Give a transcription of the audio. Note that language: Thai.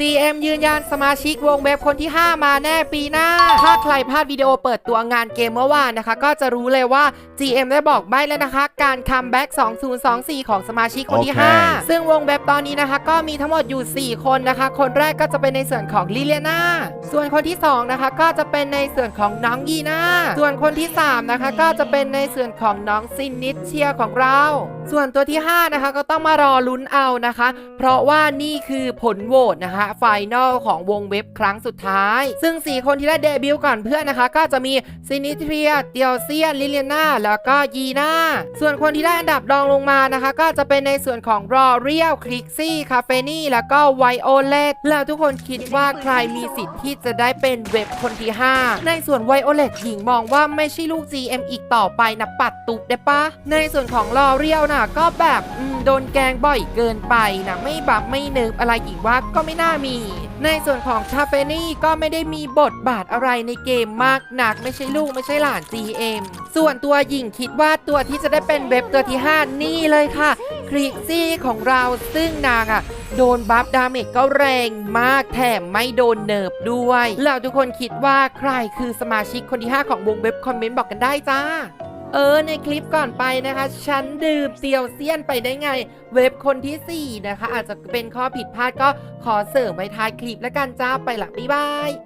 GM ยืนยันสมาชิกวงเว็บคนที่ 5 มาแน่ปีหน้า ถ้าใครพลาดวิดีโอเปิดตัวงานเกมเมื่อวานนะคะ ก็จะรู้เลยว่า GM ได้บอกใบ้แล้วนะคะ การคัมแบ็ก2024 ของสมาชิกคนที่โอเค5ซึ่งวงเว็บตอนนี้นะคะ ก็มีทั้งหมดอยู่ 4 คนนะคะ คนแรกก็จะเป็นในส่วนของลิเลียนาส่วนคนที่ 2 นะคะ ก็จะเป็นในส่วนของน้องยีน่าส่วนคนที่ 3 นะคะ ก็จะเป็นในส่วนของน้องซินนิดเชียของเรา ส่วนตัวที่ 5 นะคะ ก็ต้องมารอลุ้นเอานะคะ เพราะว่านี่คือผลโหวตนะคะไฟนอลของวงเว็บครั้งสุดท้าย ซึ่ง 4 คนที่ได้เดบิวต์ก่อนเพื่อนนะคะ ก็จะมีซินิเทียเตียวเซียนลิเลียนาแล้วก็ยีนาส่วนคนที่ได้อันดับรองลงมานะคะ ก็จะเป็นในส่วนของรอเรียลคลิกซี่คาเฟนี่แล้วก็ไวโอเลตแล้วทุกคนคิดว่าใครมีสิทธิ์ที่จะได้เป็นเว็บคนที่ 5 ในส่วนไวโอเลตหญิงมองว่าไม่ใช่ลูก GM อีกต่อไปนะปัดตุบได้ปะในส่วนของรอเรียลนะก็แบบอืมโดนแกงบ่อยเกินไปนะไม่บับไม่เนิบอะไรหญิงว่าก็ไม่น่ามี ในส่วนของคาเฟนี่ก็ไม่ได้มีบทบาทอะไรในเกมมากหนัก ไม่ใช่ลูกไม่ใช่หลาน GM ส่วนตัวหญิงคิดว่าตัวที่จะได้เป็นเว็บตัวที่ 5 นี่เลยค่ะคลิกซี่ของเราซึ่งนางอะโดนบัฟดาเมจก็แรงมากแถมไม่โดนเนิร์ฟด้วยแล้วทุกคนคิดว่าใครคือสมาชิกคนที่ 5 ของวงเว็บคอมเมนต์บอกกันได้จ้า เออในคลิปก่อนไปนะคะ ฉันดื่มเตียวเซียนไปได้ไง เว็บคนทีสี่ 4 นะคะ อาจจะเป็นข้อผิดพลาดก็ขอเสริมไว้ท้ายคลิปแล้วกันจ้าไปละบ๊ายบาย